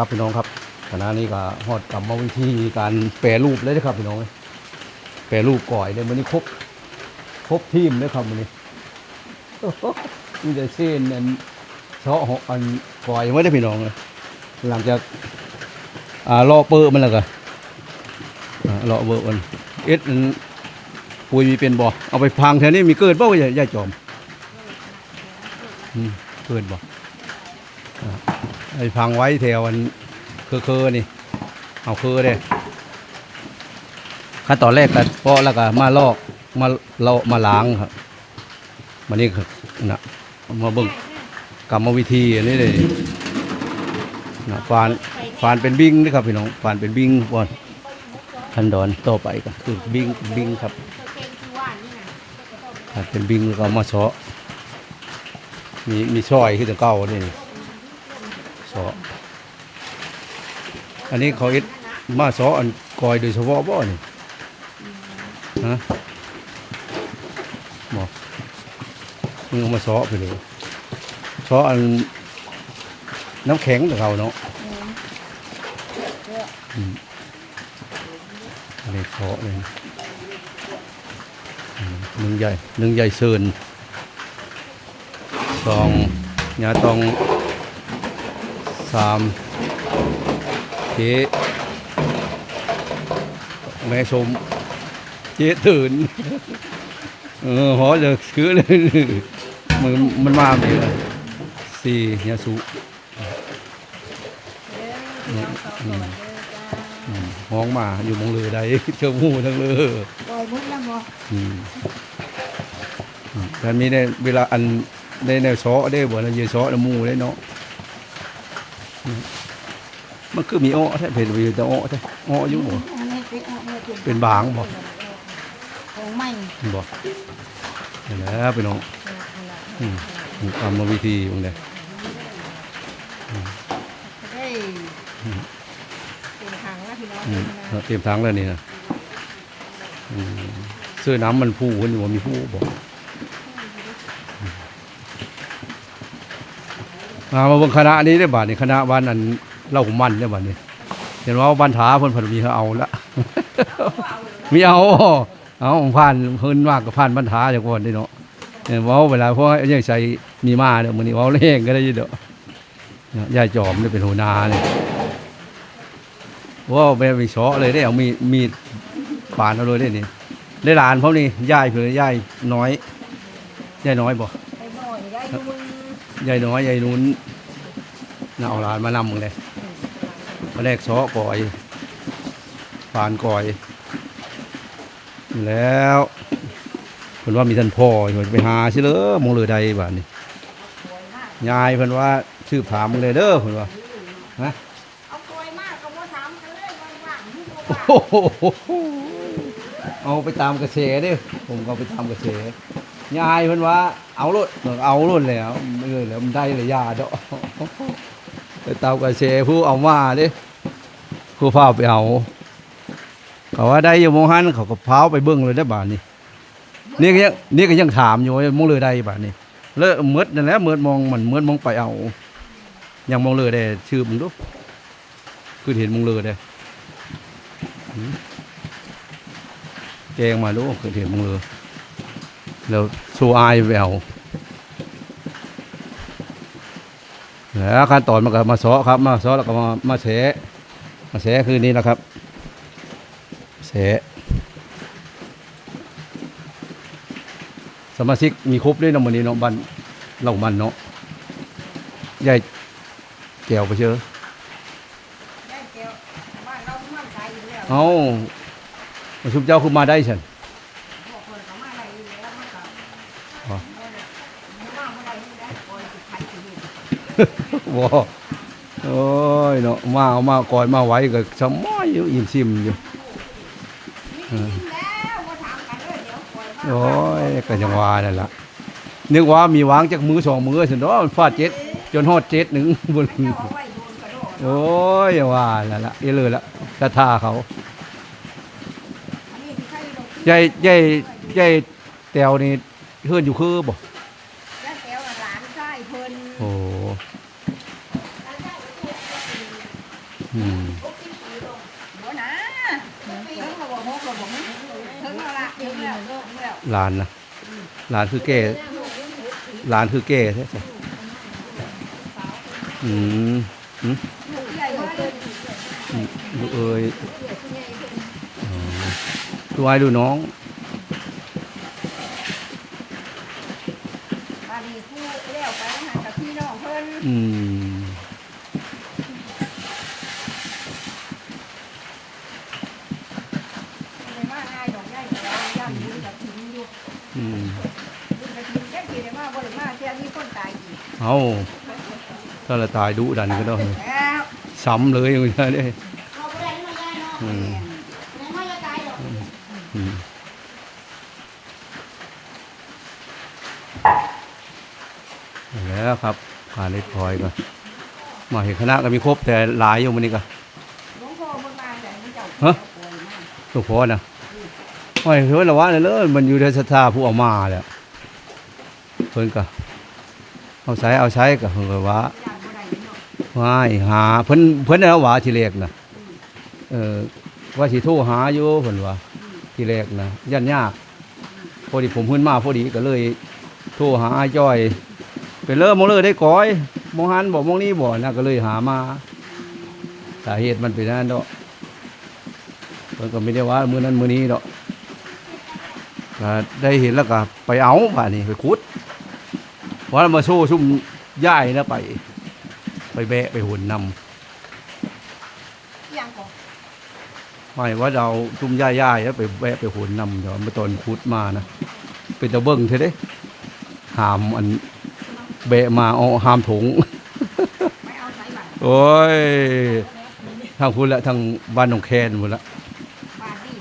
ครับพี่น้องครับขณะนี้ก็ฮอดกลับมาวิธีการแปรรูปเลยนะครับพี่น้องแปรรูปก่อยเลยมันนี้ครบครบทีมเลยครับมันนี้มีแต่เส้นอันเฉาะหออันก่อยไม่ได้พี่น้องเลยหลังจากอ่ารอเปิดมันแล้วก็รอเปิดมันเอ็ดอันปุยมีเป็นบ่อเอาไปพังแถวนี้มีเกิดบ่ใหญ่ใหญ่จอมอืมเกิดบ่อ ไอ้พังไว้แถวอันเคอเคอนี่ เอาเคอเด้ขั้นตอนแรกก็เพาะแล้วก็มาลอกมาเลาะมาล้างครับมันนี่คือนะมาเบิ่งกรรมวิธีอันนี้เลยนะฟานฟานเป็นบิ้งนี่ครับพี่น้องฟานเป็นบิ้งบอนขั้นตอนต่อไปก็คือบิ้งบิ้งครับเป็นบิ้งแล้วก็มาเฉาะมีมีช่อยขึ้นแต่เก้านี่ เฉาะอันนี้เขาเอ็ดมาเฉาะอันกอยโดยเฉพาะบ่นี่ฮะบอกมึงเอามาเฉาะไปเลยเฉาะอันน้ำแข็งกับเขาเนาะอืมอันนี้เฉาะเลยอืมหนึ่งใหญ่หนึ่งใหญ่เซินสองยาตอง สามเจ๊แม่ชม เจ๊ตื่น เออหอจะคือเลยมันมันมาดีเลยสี่ยาสุอืมห้องมาอยู่หมองเรือใดเชื่อหมูทั้งเรือปล่อยมุดแล้วบ่อืมอืมแต่มีในเวลาอันในแนวซอได้บ่นะเยซอน้ำมูได้เนาะอื มันคือมีอ้อแท้เพิ่นอยู่แต่อ้อแท้อ้ออยู่บ่เป็นอันนี้เป็นบางบ่ของใหม่บ่นี่แหละพี่น้องอืมกรรมวิธีตรงนี้เฮ้ยเป็นทางแล้วพี่น้องเตรียมทางแล้วนี่นะเสื้อน้ำมันผู้คนอยู่ว่ามีผู้บอก มาเบิ่งคณะนี้ได้บาทนี่คณะบ้านอันเล่ามันได้บาทนี่เห็นว่าบ้านถาเพิ่นเพิ่นมีเขาเอาละมีเอาเอาผ่านเพิ่นมากกับผ่านบ้านถาจากก่อนนี่เนาะเห็นว่าเวลาพวกยังใส่มีมาเด้อมื้อนี้เว้าเล่งก็ได้อยู่เด้อยายจอมนี่เป็นหัวหน้านี่ว่าไปไปเฉาะเลยได้เอามีมีดปานเอาเลยได้นี่ได้หลานเขานี่ยายเผื่อยายน้อยยายน้อยบ่ ไอ้บ่อยได้ดูมึง ย่ายน้อยย่ายนุ้นน่าเอาหลานมานำมึงเลยมาแรกเฉาะก่อยปานก่อย แล้วเพิ่นว่ามีท่านพ่อเพิ่นไปหาซิเลยมองเลยใดบ้านนี้ยายเพิ่นว่าชื่อถามมึงเลยเด้อเพิ่นว่าฮะเอากลอยมากก็บ่ถามกันเลยว่างๆที่โอ้โหเอาไปตามกระแสเด้อผมก็เอาไปตามกระแส ยายเพิ่นว่า เอารถเอารถแล้วไม่เลยแล้วมันได้เลยยาด้อไปตามกระแสผู้เอามาด้ผู้พาไปเอาเขาว่าได้อยู่มงหันเขาก็พาไปเบิ่งเลยได้บาดนี้นี่ก็ยังนี่ก็ยังถามอยู่ว่ามงเลยได้บาดนี้เลอะเมดนั่นแหละเมดมองมันเมดมองไปเอายังมองเลยได้ชื่อมึงดูคือเห็นมงเลยได้แกงมาลูคือเห็นมือ แล้วสู้อายแววแล้วขั้นตอนมันก็มาซ้อครับ มาซ้อแล้วก็มามาเสะมาเสะคือนี้นะครับเสะสมาชิกมีครบด้วยเนาะวันนี้เนาะบันเหล่ามันเนาะใหญ่แก้วไปเชื่อได้เกี่ยวบ้านเรามันขายอยู่แล้วเอาประชุมเจ้าคือมาได้ฉัน บอกคนเขามาได้อยู่แล้วมันก็ อ๋อ มันว่าบ่ได้อยู่แล้วปล่อยสิขายสิอยู่ บ่โอ้ยเนาะมาเอามาก่อยมาไว้ก็สมอยอยู่อิ่มซิมอยู่มีกินแล้วบ่ถามกันยเดี๋ยวาโอ้ยก็ยังว่านั่นล่ะนึกว่ามีวางจากมือสองมือสินาะมันฟาดเจ็ดจนฮอดเจ็ดหนึ่งบนโอ้ยย่าว่านั่นล่ะอีเลยละกระทาเขาใครลงใหญ่ใหญ่ใหญ่แตวนี่เฮือนอยู่คือบ่ แล้วแก้วหลานชายเพิ่น โอ้ หลานชายก็ถูก อืม บ่นะถึงเราบอกหกเราบอกมึงถึงแล้วละถึงแล้วถึงแล้วหลานนะหลานคือแก่หลานคือแก่ใช่ไหมอืมอืมลูกใหญ่มากเลยลูกเอ้ยอ๋อดูไอ้ดูน้องบาดีผู้เลี้ยวไปหากับพี่น้องเพิ่นอืม เลยมาง่ายดอกใหญ่แต่ว่าย่ำยืนกับทิ้งอยู่ อืม ยืนกับทิ้งแค่ทีได้มาบ่ได้มาเที่ยมีคนตายอีก เอาถ้าละตายดุดันก็ต้องแล้วซ้ำเลยอย่างเงี้ยเด้เอาไปได้มาได้เนาะอืมแม่ไม่ละตายดอกอืมแล้วครับผ่านเล็กพลอยก็มาเห็นคณะก็มีครบแต่หลายอยู่มันนี่ก็หลวงพ่อมันมาแต่มันเจ้าฮะป่วยมากหลวงพ่อนะไม่เฮ้ยละวะเลยเลยมันอยู่ในศรัทธาผู้เอามาแหละเพิ่นก็ เอาใช้เอาใช้ก็เพิ่นก็ว่าย่านบ่ได้เนาะว่าหาเพิ่นเพิ่นน่ะว่าทีแรกน่ะเออว่าสิโทรหาอยู่เพิ่นว่าทีแรกน่ะยันยากพอดีผมขึ้นมาพอดีก็เลยโทรหาอ้จ้อยเป็นเริ่มมองเลยได้ก้อยมองหันบอกมองนี้บ่นะก็เลยหามาสาเหตุมันเป็นนั่นเนาะเพิ่นก็ไม่ได้ว่ามือนั้นมือนี้ดอกก็ได้เห็นแล้วก็ไปเอาป่านี้ไปขุด ว่ามาโชว์ซุ่มย่ายนะไป ไปแบะไปหุ่นนำอหย่างก่อนไม่ว่าเราซุ่มย่ายย่ายแล้วไปแบะไปหุ่นนำเดี๋ยวมาตอนขุดมานะเป็นตะเบิ้งเท่เด้หามอันแบะมาเอาหามถุง ไม่เอาใส่บาตรโอ้ยทางคุณละทางบ้านหนองแคนหมดละบาตรนี่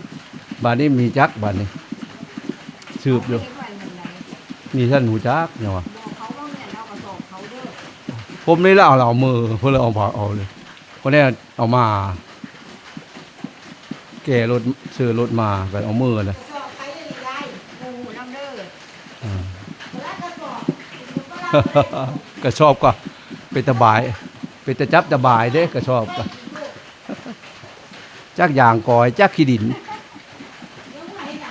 บ้านนี้มีจักบ้านนี้สืบอยู่เก็ไว้นั่นแหละมีท่านหูจักเนี่ยวะบอ ผมนี่ละเอาเราเอามือเพื่อเราเอาผ่าเอาเลยคนนี้เอามา แก่รถซื้อรถมาก็เอามือนะกระสอบไปเลยยายปูน้ำเด้ออ่าแล้วกระสอบก็ชอบก็เป็นตะบาย เป็นตะจับตะบายเด้ก็ชอบก็จักยางกอยจักขี้ดิน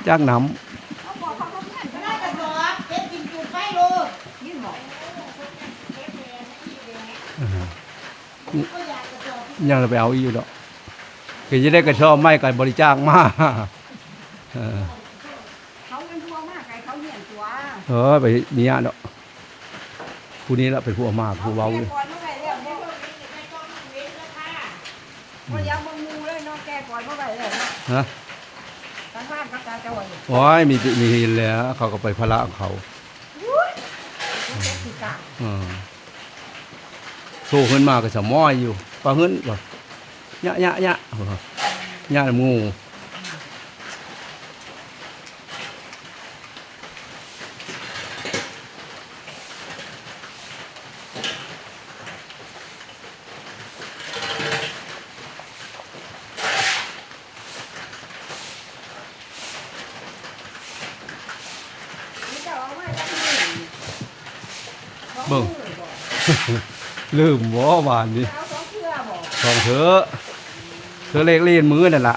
จักน้เขาบอกเขาเขาเงี้ย ได้กระสอบเก็บกินจุดไฟโล ยิ่งบอกำ ก็อยากกระสอบ ยังเราไปเอาอีกอยู่ดอกคือจะได้กระชอบไม่กันบริจาคมาเออเขาเป็นทั่วมากไงเขาเหี้ยนตัวเออไปเนี้ยดอกผู้นี้ละเป็นผู้เอามากผู้เว้าแกเลยก่อนเมื่อไหร่แล้วเนี่ยไม่ต้องเว้นราคาพอยังมึงมูเลยเนาะแกก่อนเมื่อไหร่แล้วเนาะฮะทางบ้านกับตาจะไหวโอ้ยมีมีหินแล้วเขาก็ไปพระของเขามันเป็นสีกาเออโซ่ขึ้นมาก็สมอยอยู่ ปลาขึ้นบ่ยะยะยะเออยะงูนี่จะเอาไว้ที่นี่เบิ่งลืมบ่บานนี้เอาสองเครือบอกสองเถอะเธอเลขเลียนมือนั่นล่ะ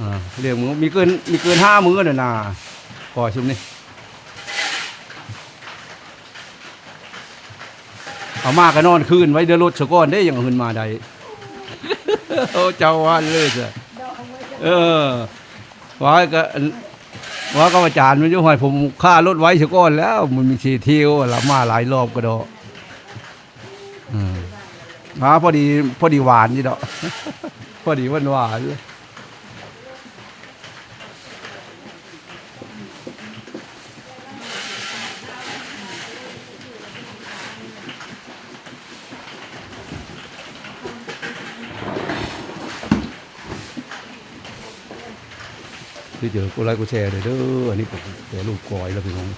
อ่าเรียกมือมีเกินมีเกินห้ามือน่ะนะพอชุมนี่เอามาก็นอนคืนไว้เดี๋ยวรถสะก้อนได้ยังเอาขึ้นมาได้โอ้เจ้าวันเลยจ้ะดอกไว้จะเออว่าก็ว่าก็อาจารย์มันอยู่หอยผมค่ารถไว้สะก้อนแล้ว มันมีสีเที่ยวละมาหลายรอบก็ดอกอืม มาพอดีพอดีหวานนี่ดอกพอดีหวานหวานที่เจอกูไลค์กูแชร์เลยเด้ออันนี้ผมแต่ลูกกอยแล้วพี่น้อง